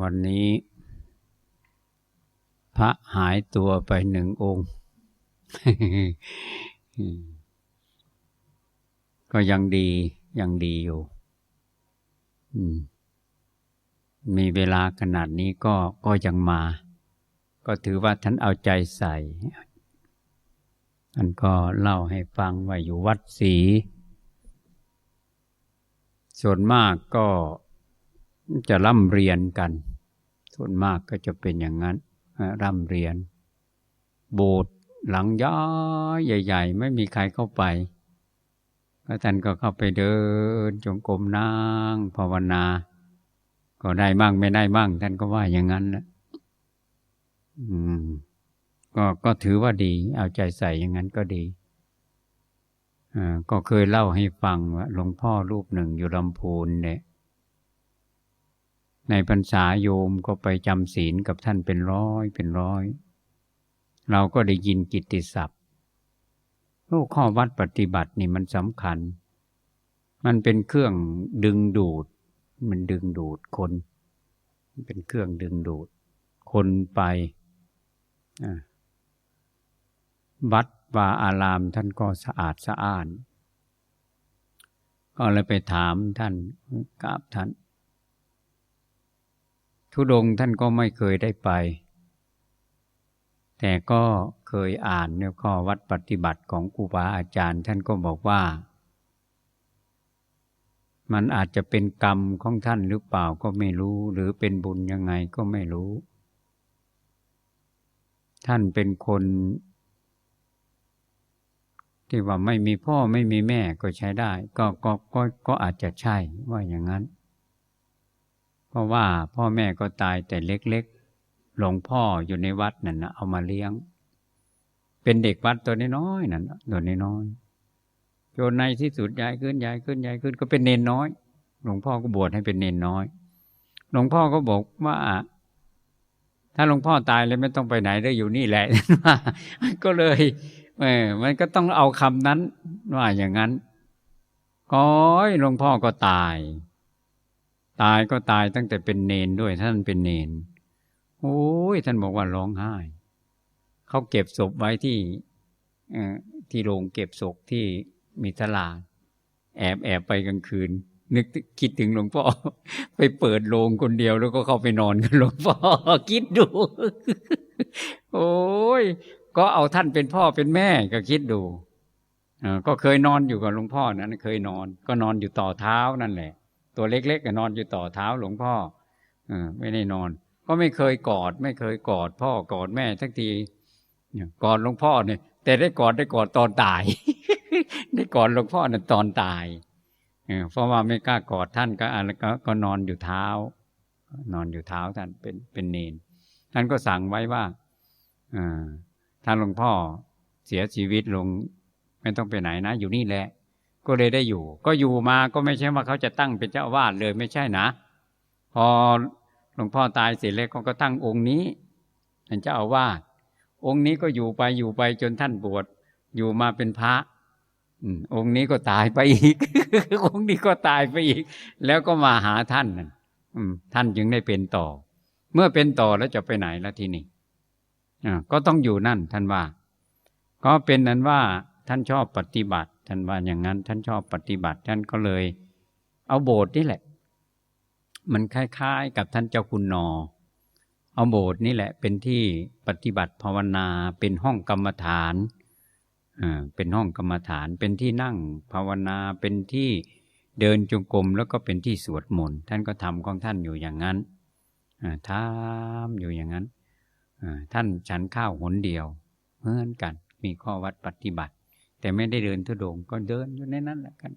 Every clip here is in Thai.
วันนี้ พระหายตัวไปหนึ่งองค์ ก็ยังดียังดีอยู่มมีเวลาขนาดนี้ก็ก็ยังมา ก็ถือว่าท่านเอาใจใส่ท่านก็เล่าให้ฟังว่าอยู่วัดศรีส่วนมากก็ จะร่ำเรียนกัน ส่วนมากก็จะเป็นอย่างนั้นร่ำเรียน โบสถ์หลังย้อยใหญ่ ๆ ไม่มีใครเข้าไปท่านก็เข้าไปเดินจงกรมนั่งภาวนา ก็ได้บ้างไม่ได้บ้างท่านก็ว่าอย่างนั้นแหละอืม ก็ก็ถือว่าดี เอาใจใส่อย่างนั้นก็ดีอ่าก็เคยเล่าให้ฟังว่าหลวงพ่อรูปหนึ่งอยู่ลำพูนเนี่ย ในพรรษาโยมก็ไปจำศีลกับท่านเป็นร้อยเป็นร้อย เราก็ได้ยินกิตติศัพท์ลูกข้อวัดปฏิบัตินี่มันสำคัญ มันเป็นเครื่องดึงดูด มันดึงดูดคนมันเป็นเครื่องดึงดูด คนไปวัดวาอารามท่านก็สะอาดสะอ้าน ก็เลยไปถามท่านกราบท่าน ทุดงท่านก็ไม่เคยได้ไป แต่ก็เคยอ่านเนี่ยข้อวัดปฏิบัติของครูบาอาจารย์ ท่านก็บอกว่า มันอาจจะเป็นกรรมของท่านหรือเปล่าก็ไม่รู้ หรือเป็นบุญยังไงก็ไม่รู้ ท่านเป็นคน ที่ว่าไม่มีพ่อไม่มีแม่ก็ใช้ได้ ก็ก็ก็ก็อาจจะใช่ว่าอย่างนั้น เพราะว่าพ่อแม่ก็ตายแต่เล็กๆ หลวงพ่ออยู่ในวัดนั่นนะเอามาเลี้ยง เป็นเด็กวัดตัวน้อยๆนั่นตัวน้อยๆจนในที่สุดใหญ่ขึ้นใหญ่ขึ้นใหญ่ขึ้นก็เป็นเนนน้อย หลวงพ่อก็บวชให้เป็นเนนน้อย หลวงพ่อก็บอกว่าถ้าหลวงพ่อตายเลยไม่ต้องไปไหนได้อยู่นี่แหละ ก็เลยเออมันก็ต้องเอาคำนั้นว่าอย่างนั้นก้อยหลวงพ่อก็ตาย ตายก็ตายตั้งแต่เป็นเนนด้วยท่านเป็นเนน โอ้ยท่านบอกว่าร้องไห้ เขาเก็บศพไว้ที่ที่โรงเก็บศพที่มีทลาแอบแอบไปกลางคืน นึกคิดถึงหลวงพ่อ ไปเปิดโรงคนเดียวแล้วก็เข้าไปนอนกับหลวงพ่อ คิดดู โอ้ยก็เอาท่านเป็นพ่อเป็นแม่ก็คิดดูก็เคยนอนอยู่กับหลวงพ่อนั้นเคยนอน ก็นอนอยู่ต่อเท้านั่นแหละ ตัวเล็กๆนอนอยู่ต่อเท้าหลวงพ่ออไม่ได้นอน ก็ไม่เคยกอด ไม่เคยกอด พ่อกอดแม่ทักทีกอดหลวงพ่อเนี่ย แต่ได้กอดได้กอดตอนตาย ได้กอดหลวงพ่อเนี่ยตอนตายเพราะว่าไม่กล้ากอดท่านก็อะไรก็นอนอยู่เท้า นอนอยู่เท้าท่านเป็นเป็นเนนท่านก็สั่งไว้ว่าอ่าถ้าหลวงพ่อเสียชีวิตลง ไม่ต้องไปไหนนะ อยู่นี่แหละ ก็เลยได้อยู่ ก็อยู่มาก็ไม่ใช่ว่าเขาจะตั้งเป็นเจ้าวาดเลยไม่ใช่นะ พอหลวงพ่อตายเสร็จแล้วก็ตั้งองค์นี้เป็นเจ้าอาวาสองค์นี้ก็อยู่ไปอยู่ไปจนท่านบวชอยู่มาเป็นพระองค์นี้ก็ตายไปอีก องค์นี้ก็ตายไปอีก แล้วก็มาหาท่านท่านจึงได้เป็นต่อ เมื่อเป็นต่อแล้วจะไปไหนละทีนี้ก็ต้องอยู่นั่นท่านว่า ก็เป็นนั้นว่าท่านชอบปฏิบัติ ท่านว่าอย่างนั้นท่านชอบปฏิบัติท่านก็เลย เอาโบสถ์นี่แหละ มันคล้ายๆ กับท่านเจ้าคุณนอ เอาโบสถ์นี่แหละเป็นที่ปฏิบัติภาวนาเป็นห้องกรรมฐานเป็นห้องกรรมฐานเป็นที่นั่งภาวนาเป็นที่เดินจงกรมแล้วก็เป็นที่สวดมนต์ท่านก็ทำของท่านอยู่อย่างนั้นทำอยู่อย่างนั้นท่านฉันข้าวหนเดียวเหมือนกันมีข้อวัดปฏิบัติ แต่ไม่ได้เดินทุดงก็เดินอยู่ในนั้นแหละกัน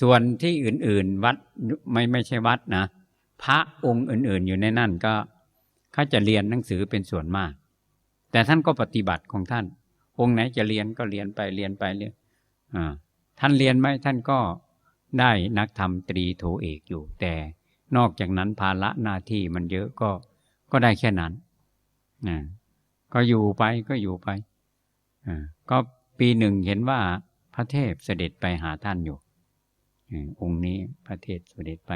ส่วนที่อื่น ๆ วัดไม่ไม่ใช่วัดนะพระองค์อื่น ๆ อยู่ในนั่นก็เขาจะเรียนหนังสือเป็นส่วนมาก แต่ท่านก็ปฏิบัติของท่าน องค์ไหนจะเรียนก็เรียนไปเรียนไปเรียนท่านเรียนไหมท่านก็ได้นักธรรมตรีโทเอกอยู่ แต่นอกจากนั้นภาระหน้าที่มันเยอะก็ก็ได้แค่นั้นนะก็อยู่ไปก็อยู่ไปก็ ปีหนึ่งเห็นว่าพระเทพเสด็จไปหาท่านอยู่องค์นี้พระเทพเสด็จไป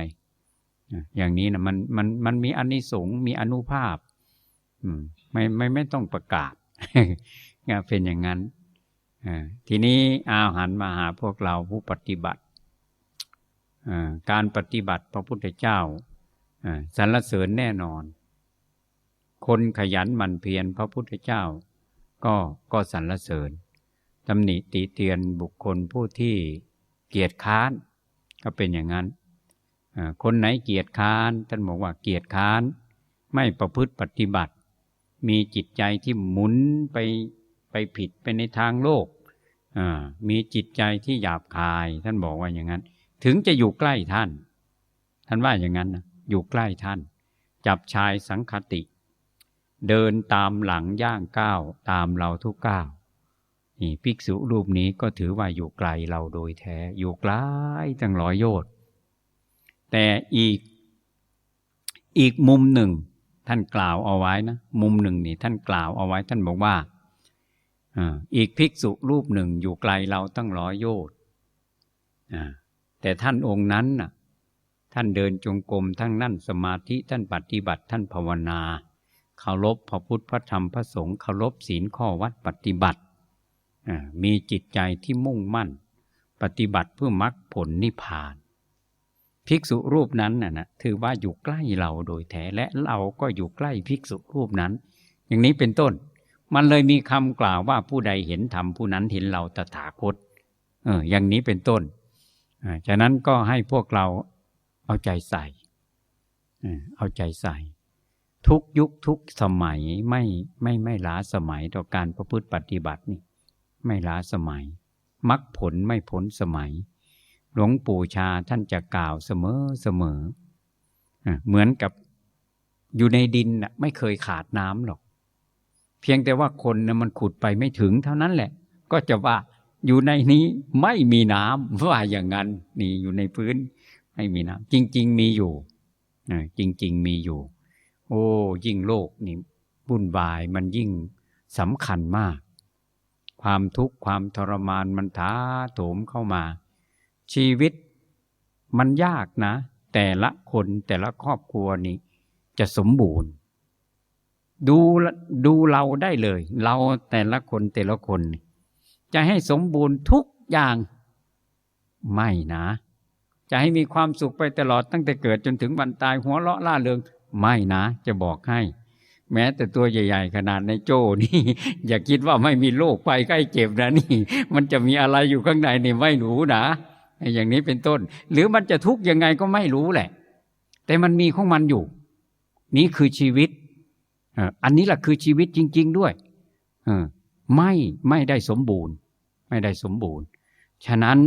อย่างนี้นะมันมันมันมีอานิสงส์มีอนุภาพไม่ไม่ไม่ต้องประกาศงานเป็นอย่างนั้นทีนี้อาหันมาหาพวกเราผู้ปฏิบัติการปฏิบัติพระพุทธเจ้าอ่าสรรเสริญแน่นอน คนขยันหมั่นเพียรพระพุทธเจ้า ก็ก็สรรเสริญ ตำหนิติเตียนบุคคลผู้ที่เกียจค้าน ก็เป็นอย่างนั้น คนไหนเกียจค้าน ท่านบอกว่าเกียจค้าน ไม่ประพฤติปฏิบัติ มีจิตใจที่หมุนไปไปผิดไปในทางโลก มีจิตใจที่หยาบคาย ท่านบอกว่าอย่างนั้น ถึงจะอยู่ใกล้ท่าน ท่านว่าอย่างนั้นนะอยู่ใกล้ท่าน จับชายสังคติ เดินตามหลังย่างก้าวตามเราทุกก้าว นี่ภิกษุรูปนี้ก็ถือว่าอยู่ไกลเราโดยแท้อยู่ไกลตั้งร้อยโยชน์แต่อีกอีกมุมหนึ่ง ท่านกล่าวเอาไว้นะมุมหนึ่งนี่ท่านกล่าวเอาไว้ ท่านบอกว่าอ่าอีกภิกษุรูปหนึ่งอยู่ไกลเราตั้งร้อยโยชน์อ่าแต่ท่านองค์นั้นน่ะท่านเดินจงกรมทั้งนั่นสมาธิท่านปฏิบัติท่านภาวนาเคารพพระพุทธพระธรรมพระสงฆ์เคารพศีลข้อวัดปฏิบัติ มีจิตใจที่มุ่งมั่น ปฏิบัติเพื่อมรรคผลนิพพาน ภิกษุรูปนั้นน่ะนะถือว่าอยู่ใกล้เราโดยแท้และเราก็อยู่ใกล้ภิกษุรูปนั้น อย่างนี้เป็นต้น มันเลยมีคำกล่าวว่าผู้ใดเห็นธรรมผู้นั้นเห็นเราตถาคตเอออย่างนี้เป็นต้นอ่าฉะนั้นก็ให้พวกเราเอาใจใส่เออเอาใจใส่ ทุกยุคทุกสมัยไม่ไม่ไม่ล้าสมัยต่อการประพฤติปฏิบัตินี่ ไม่ล้าสมัยมรรคผลไม่พ้นสมัย หลวงปู่ชาท่านจะกล่าวเสมอเสมอเหมือนกับอยู่ในดินนะไม่เคยขาดน้ำหรอก เพียงแต่ว่าคนนะมันขุดไปไม่ถึงเท่านั้นแหละ ก็จะว่าอยู่ในนี้ไม่มีน้ำว่าอย่างนั้น นี่อยู่ในพื้น ไม่มีน้ำจริง ๆ มีอยู่จริง ๆ มีอยู่ โอ้ ยิ่งโลกนี่วุ่นวายมันยิ่งสำคัญมาก ความทุกข์ความทรมานมันท้าโถมเข้ามา ชีวิตมันยากนะ แต่ละคนแต่ละครอบครัวนี้จะสมบูรณ์ ดูดูเราได้เลย เราแต่ละคนแต่ละคน จะให้สมบูรณ์ทุกอย่าง ไม่นะ จะให้มีความสุขไปตลอดตั้งแต่เกิดจนถึงวันตายหัวเราะล่าเริงไม่นะ จะบอกให้ แม้แต่ตัวใหญ่ ๆ ขนาดในโจ้นี่ อย่าคิดว่าไม่มีโรคภัยไข้เจ็บนะนี่ มันจะมีอะไรอยู่ข้างในนี่ไม่รู้นะอย่างนี้เป็นต้น หรือมันจะทุกข์ยังไงก็ไม่รู้แหละ แต่มันมีของมันอยู่ นี่คือชีวิตอันนี้แหละคือชีวิตจริง ๆด้วยไม่ไม่ได้สมบูรณ์ ไม่ได้สมบูรณ์ ฉะนั้น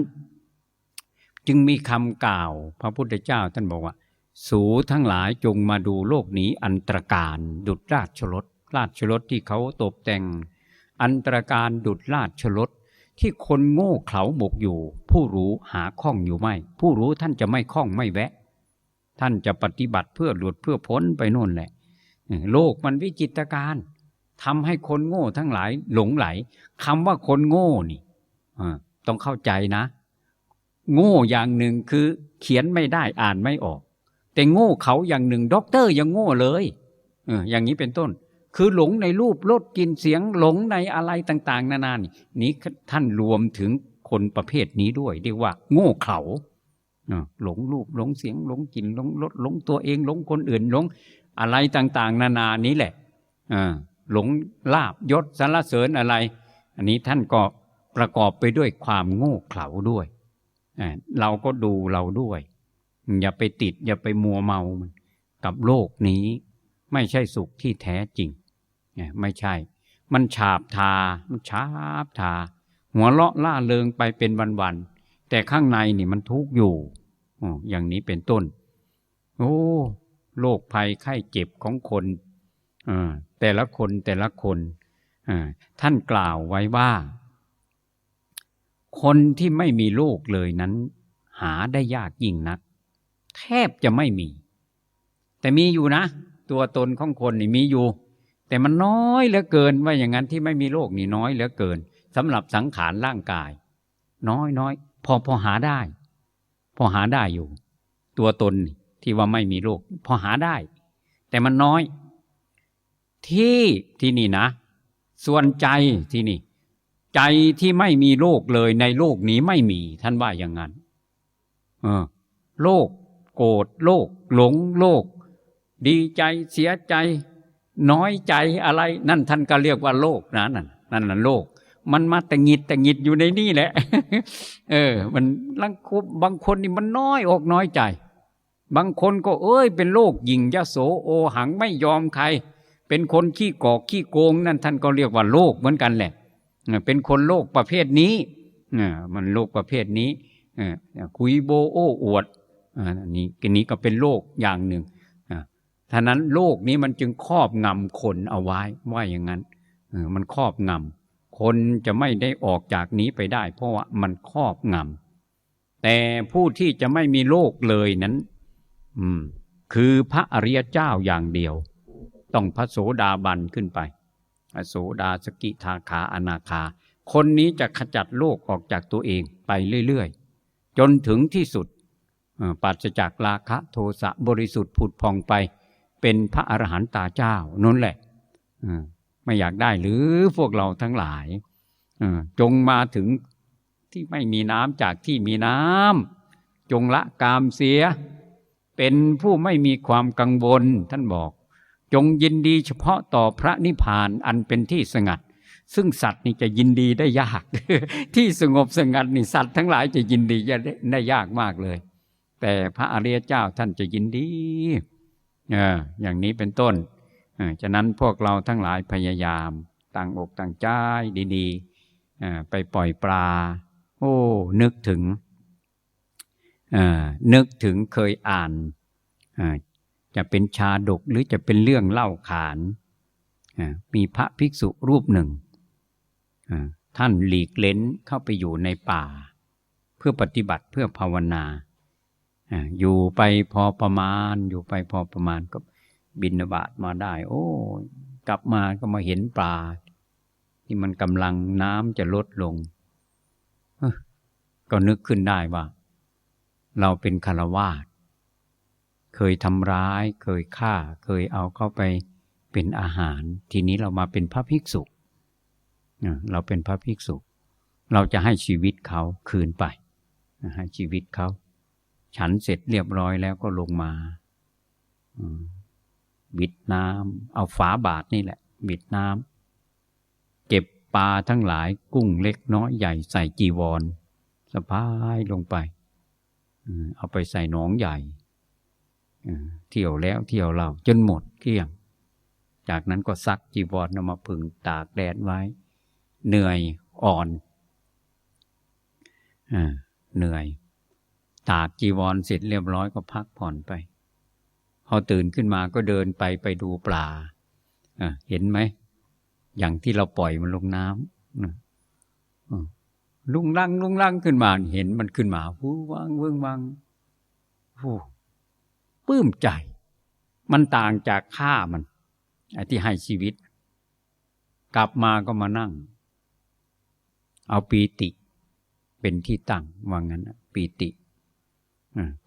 จึงมีคำกล่าว พระพุทธเจ้าท่านบอกว่า สูทั้งหลายจงมาดูโลกนี้อันตรการดุดราชรถราชรถที่เขาตกแต่ง อันตรการดุดราชรถที่คนโง่เขลาหมกอยู่ ผู้รู้หาข้องอยู่ไม่ ผู้รู้ท่านจะไม่ข้องไม่แวะ ท่านจะปฏิบัติเพื่อหลุดเพื่อพ้นไปโน่นแหละ โลกมันวิจิตรการทำให้คนโง่ทั้งหลายหลงไหลคำว่าคนโง่นี่ต้องเข้าใจนะ โง่อย่างหนึ่งคือ เขียนไม่ได้อ่านไม่ออก แต่โง่เขาอย่างหนึ่งด็อกเตอร์ยังโง่เลยเอออย่างนี้เป็นต้น คือหลงในรูปรสกลินเสียงหลงในอะไรต่างๆ นานานี่นี้ท่านรวมถึงคนประเภทนี้ด้วยเรียกว่า โง่เขาหลงรูปหลงเสียงหลงกลิ่นหลงรสหลงตัวเองหลงคนอื่นหลงอะไรต่างๆ นานานี้แหละหลงลาบยศสรรเสริญอะไร อันนี้ท่านก็ประกอบไปด้วยความโง่เขลาด้วย เราก็ดูเราด้วย อย่าไปติด อย่าไปมัวเมามันกับโลกนี้ไม่ใช่สุขที่แท้จริงเนี่ยไม่ใช่ มันฉาบทา มันฉาบทา หัวเลาะล่าเริงไปเป็นวันๆ แต่ข้างในนี่มันทุกข์อยู่อย่างนี้เป็นต้น โอ้โรคภัยไข้เจ็บของคนแต่ละคนแต่ละคนท่านกล่าวไว้ว่า คนที่ไม่มีโรคเลยนั้น หาได้ยากยิ่งนัก แทบจะไม่มี แต่มีอยู่นะ ตัวตนของคนนี่มีอยู่ แต่มันน้อยเหลือเกินว่าอย่างนั้นที่ไม่มีโรคนี่น้อยเหลือเกินสำหรับสังขารร่างกาย น้อยน้อยพอพอหาได้ พอหาได้อยู่ ตัวตนที่ว่าไม่มีโลกพอหาได้ แต่มันน้อย ที่ที่นี่นะ ส่วนใจที่นี่ ใจที่ไม่มีโลกเลยในโลกนี้ไม่มีท่านว่าอย่างนั้น เออโลก โกรธโลก หลงโลก ดีใจเสียใจ น้อยใจอะไร นั่นท่านก็เรียกว่าโลกนะนั่นนั่นน่ะโลก มันมาแต่งิดแต่งิดอยู่ในนี่แหละ เออ มันลังคุบบางคนนี่มันน้อยอกน้อยใจ บางคนก็เอ้ย เป็นโรคหยิ่งยโสโอหังไม่ยอมใคร เป็นคนขี้กอกขี้โกง นั่นท่านก็เรียกว่าโรคเหมือนกันแหละเป็นคนโรคประเภทนี้เออมันโรคประเภทนี้เออคุยโบโอ้อวด อันนี้อันนี้ก็เป็นโรคอย่างหนึ่งท่านั้นโรคนี้มันจึงครอบงำคนเอาไว้ว่าอย่างนั้นมันครอบงำคนจะไม่ได้ออกจากนี้ไปได้ เพราะว่ามันครอบงำแต่ผู้ที่จะไม่มีโรคเลยนั้น อืม คือพระอริยเจ้าอย่างเดียว ต้องพระโสดาบันขึ้นไปพระโสดาสกิทาคาอนาคา คนนี้จะขจัดโลกออกจากตัวเองไปเรื่อยๆ จนถึงที่สุด ปราศจากราคะโทสะบริสุทธิ์ผุดพองไป เป็นพระอรหันตาเจ้านั่นแหละไม่อยากได้หรือพวกเราทั้งหลายจงมาถึงที่ไม่มีน้ำจากที่มีน้ำจงละกามเสีย เป็นผู้ไม่มีความกังวลท่านบอก จงยินดีเฉพาะต่อพระนิพพานอันเป็นที่สงัด ซึ่งสัตว์นี่จะยินดีได้ยาก ที่สงบสงัดนี่สัตว์ทั้งหลายจะยินดีได้ยากมากเลย แต่พระอริยเจ้าท่านจะยินดีเอออย่างนี้เป็นต้นเออฉะนั้นพวกเราทั้งหลายพยายามตั้งอกตั้งใจดีๆเออไปปล่อยปลา โอ้ นึกถึงเอ่อนึกถึงเคยอ่านเอ่อจะเป็นชาดกหรือจะเป็นเรื่องเล่าขานเอ่อมีพระภิกษุรูปหนึ่งเอ่อท่านหลีกเล้นเข้าไปอยู่ในป่า เพื่อปฏิบัติเพื่อภาวนา อยู่ไปพอประมาณ อยู่ไปพอประมาณก็บินบาตมาได้ โอ้ กลับมาก็มาเห็นปลาที่มันกำลังน้ำจะลดลง ก็นึกขึ้นได้ว่า เราเป็นคารวาสเคยทำร้าย เคยฆ่า เคยเอาเข้าไปเป็นอาหาร ทีนี้เรามาเป็นพระภิกษุเราเป็นพระภิกษุ เราจะให้ชีวิตเขาคืนไปให้ชีวิตเขา ฉันเสร็จเรียบร้อยแล้วก็ลงมาบิดน้ำเอาฝาบาทนี่แหละ บิดน้ำเก็บปลาทั้งหลายกุ้งเล็กน้อยใหญ่ใส่จีวรสะพายลงไปเอาไปใส่หนองใหญ่เที่ยวแล้วเที่ยวเล่าจนหมดเกลี้ยง จากนั้นก็ซักจีวรนำมาผึ่งตากแดดไว้ เหนื่อยอ่อนอเหนื่อย ตากจีวรเสร็จเรียบร้อยก็พักผ่อนไป พอตื่นขึ้นมาก็เดินไปไปดูปลาเห็นไหม อย่างที่เราปล่อยมันลงน้ำลุงลังลุงลังขึ้นมา เห็นมันขึ้นมาวูวังเวิงวังโอ้ปลื้มใจ มันต่างจากฆ่ามันไอ้ที่ให้ชีวิต กลับมาก็มานั่ง เอาปีติ เป็นที่ตั้งว่างั้นปีติ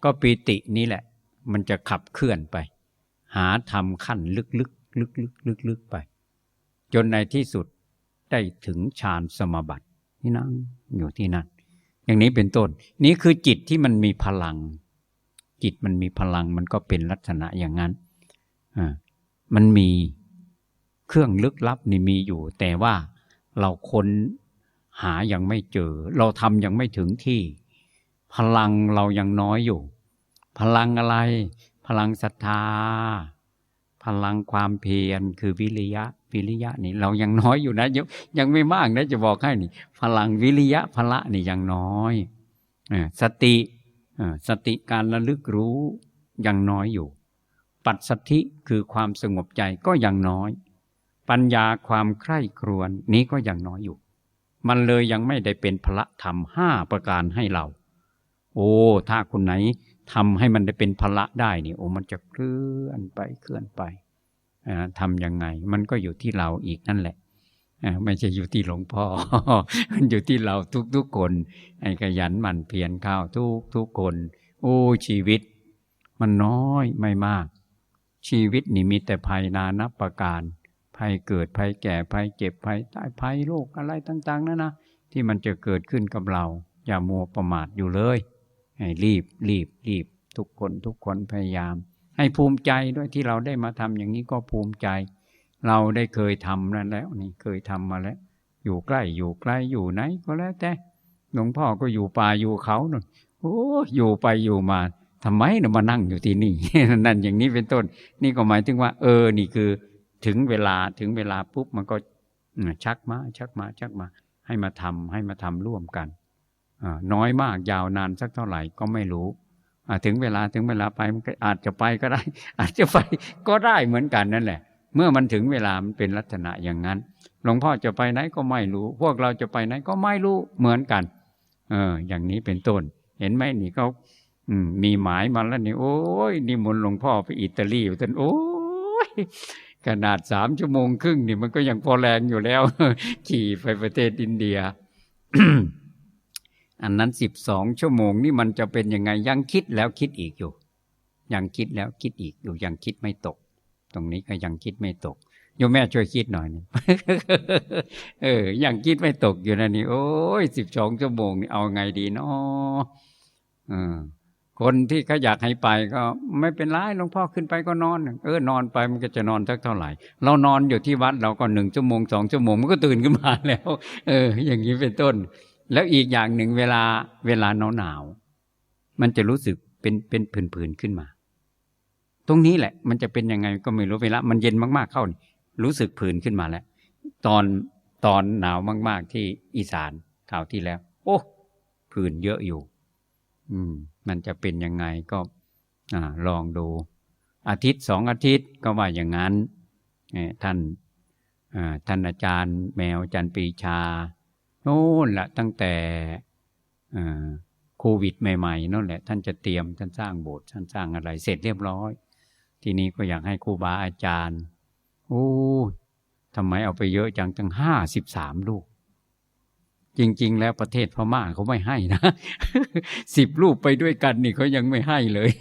ก็ปีตินี้แหละ มันจะขับเคลื่อนไป หาทำขั้นลึกๆลึกๆลึกๆไป จนในที่สุดได้ถึงฌานสมบัติที่นั่งอยู่ที่นั่นอย่างนี้เป็นต้น นี่คือจิตที่มันมีพลัง จิตมันมีพลังมันก็เป็นลักษณะอย่างนั้นอ่ามันมีเครื่องลึกลับนี่มีอยู่ แต่ว่าเราค้นหายังไม่เจอ เราทำยังไม่ถึงที่ พลังเรายังน้อยอยู่ พลังอะไร พลังศรัทธา พลังความเพียรคือวิริยะวิริยะนี่เรายังน้อยอยู่นะยังยังไม่มากนะจะบอกให้นี่ พลังวิริยะพละนี่ยังน้อยเออสติเออสติการระลึกรู้ยังน้อยอยู่ ปัจสัทธิคือความสงบใจก็ยังน้อย ปัญญาความใคร่ครวญนี้ก็ยังน้อยอยู่ มันเลยยังไม่ได้เป็นพละธรรมห้าประการให้เรา โอ้ถ้าคนไหนทำให้มันได้เป็นพละได้นี่โอ้มันจะเคลื่อนไปเคลื่อนไปอ่าทำยังไง มันก็อยู่ที่เราอีกนั่นแหละไม่ใช่อยู่ที่หลวงพ่อ มันอยู่ที่เราทุกๆคนให้ขยันหมั่นเพียรข้าวทุกทุกคน โอ้ชีวิต มันน้อยไม่มาก ชีวิตนี่มีแต่ภัยนานับประการ ภัยเกิดภัยแก่ภัยเจ็บภัยตายภัยโรคอะไรต่าง ๆนั่นนะที่มันจะเกิดขึ้นกับเรา อย่ามัวประมาทอยู่เลย ให้รีบรีบรีบทุกคนทุกคนพยายาม ให้ภูมิใจด้วยที่เราได้มาทำอย่างนี้ก็ภูมิใจ เราได้เคยทำนั่นแล้วนี่เคยทำมาแล้ว อยู่ใกล้อยู่ไกลอยู่ไหนก็แล้วแต่หลวงพ่อก็อยู่ป่าอยู่เขาหน่อยโอ้อยู่ไปอยู่มาทำไมเรามานั่งอยู่ที่นี่ นั่นอย่างนี้เป็นต้น นี่ก็หมายถึงว่า เออนี่คือถึงเวลาถึงเวลาปุ๊บมันก็ชักมาชักมาชักมา ให้มาทำให้มาทำร่วมกัน น้อยมากยาวนานสักเท่าไหร่ก็ไม่รู้ถึงเวลาถึงเวลาไปมันอาจจะไปก็ได้ อาจจะไปก็ได้เหมือนกันนั่นแหละ เมื่อมันถึงเวลามันเป็นลักษณะอย่างนั้นหลวงพ่อจะไปไหนก็ไม่รู้ พวกเราจะไปไหนก็ไม่รู้เหมือนกัน เออ อย่างนี้เป็นต้น เห็นไหมนี่เขามีหมายมาแล้วนี่โอ้ยนิมนต์หลวงพ่อไปอิตาลีท่านโอ้ยขนาดสามชั่วโมงครึ่งนี่มันก็ยังพอแรงอยู่แล้ว ขี่ไปประเทศอินเดีย อันนั้นสิบสองชั่วโมงนี่มันจะเป็นยังไงยังคิดแล้วคิดอีกอยู่ ยังคิดแล้วคิดอีกอยู่ยังคิดไม่ตก ตรงนี้ก็ยังคิดไม่ตกโยมแม่ช่วยคิดหน่อยเออ ยังคิดไม่ตกอยู่นะนี่โอ้ยสิบสองชั่วโมงนี่เอาไงดีเนาะคนที่เขาอยากให้ไปก็ไม่เป็นไรหลวงพ่อขึ้นไปก็นอน เออนอนไปมันก็จะนอนสักเท่าไหร่ เรานอนอยู่ที่วัดเราก็หนึ่งชั่วโมงสองชั่วโมงมันก็ตื่นขึ้นมาแล้ว เออ อย่างนี้เป็นต้น แล้วอีกอย่างหนึ่งเวลาเวลาหนาวหนาวมันจะรู้สึกเป็นเป็นผื่นๆขึ้นมา ตรงนี้แหละ มันจะเป็นยังไงก็ไม่รู้เวลา มันเย็นมากๆเข้านี่รู้สึกผื่นขึ้นมาแล้ว ตอนตอนหนาวมาก ๆ ที่อีสานข่าวที่แล้ว โอ้ผื่นเยอะอยู่ อืม มันจะเป็นยังไงก็อลองดู อาทิตย์สองอาทิตย์ก็ว่าอย่างนั้นท่านท่านอาจารย์แมวอาจารย์ปีชา โน่นแหละตั้งแต่โควิดใหม่ๆนั่นแหละ ท่านจะเตรียมท่านสร้างโบสถ์ท่านสร้างอะไร เสร็จเรียบร้อย ทีนี้ก็อยากให้ครูบาอาจารย์ โอ้ทำไมเอาไปเยอะจังตั้งห้าสิบสามลูก จริง ๆ แล้วประเทศพม่าเขาไม่ให้นะสิบลูกไปด้วยกันนี่เขายังไม่ให้เลย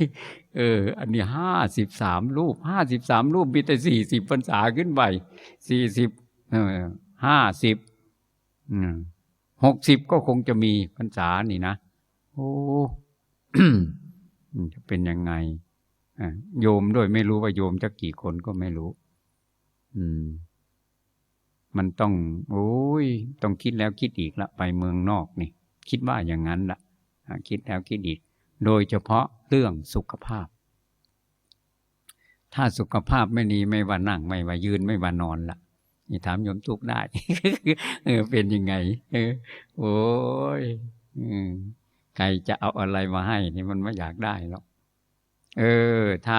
เออ อันนี้ห้าสิบสามลูกห้าสิบสามลูกมีแต่สี่สิบพรรษาขึ้นไปสี่สิบห้าสิบ หกสิบก็คงจะมีพรรษานี่นะ โอ้จะเป็นยังไงโยมด้วยไม่รู้ว่าโยมจะกี่คนก็ไม่รู้ อืม มันต้อง โอ้ย ต้องคิดแล้วคิดอีกละ ไปเมืองนอกนี่ คิดว่าอย่างนั้นละคิดแล้วคิดอีก โดยเฉพาะเรื่องสุขภาพ ถ้าสุขภาพไม่ดีไม่ว่านั่ง ไม่ว่ายืนไม่ว่านอนละ ถามโยมทุกได้เออเป็นยังไง เออ โอ้ยใครจะเอาอะไรมาให้นี่มันไม่อยากได้หรอกเออ ถ้า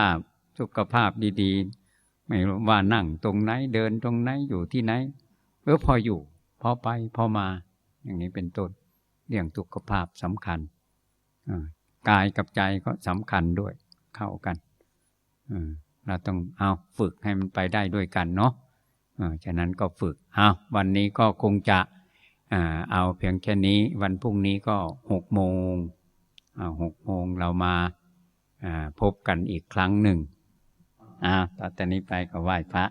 สุขภาพดี ๆ ไม่รู้ว่านั่งตรงไหนเดินตรงไหนอยู่ที่ไหนเออพออยู่ พอไปพอมา อย่างนี้เป็นต้นเรื่องสุขภาพสำคัญกายกับใจก็สำคัญด้วยเข้ากันเราต้องเอาฝึกให้มันไปได้ด้วยกันเนาะ ฉะนั้นก็ฝึกเอาวันนี้ก็คงจะเอาเพียงแค่นี้ วันพรุ่งนี้ก็หกโมงหกโมงเรามาพบกันอีกครั้งหนึ่งอ่าต่อแต่นี้ไปก็ไหว้พระ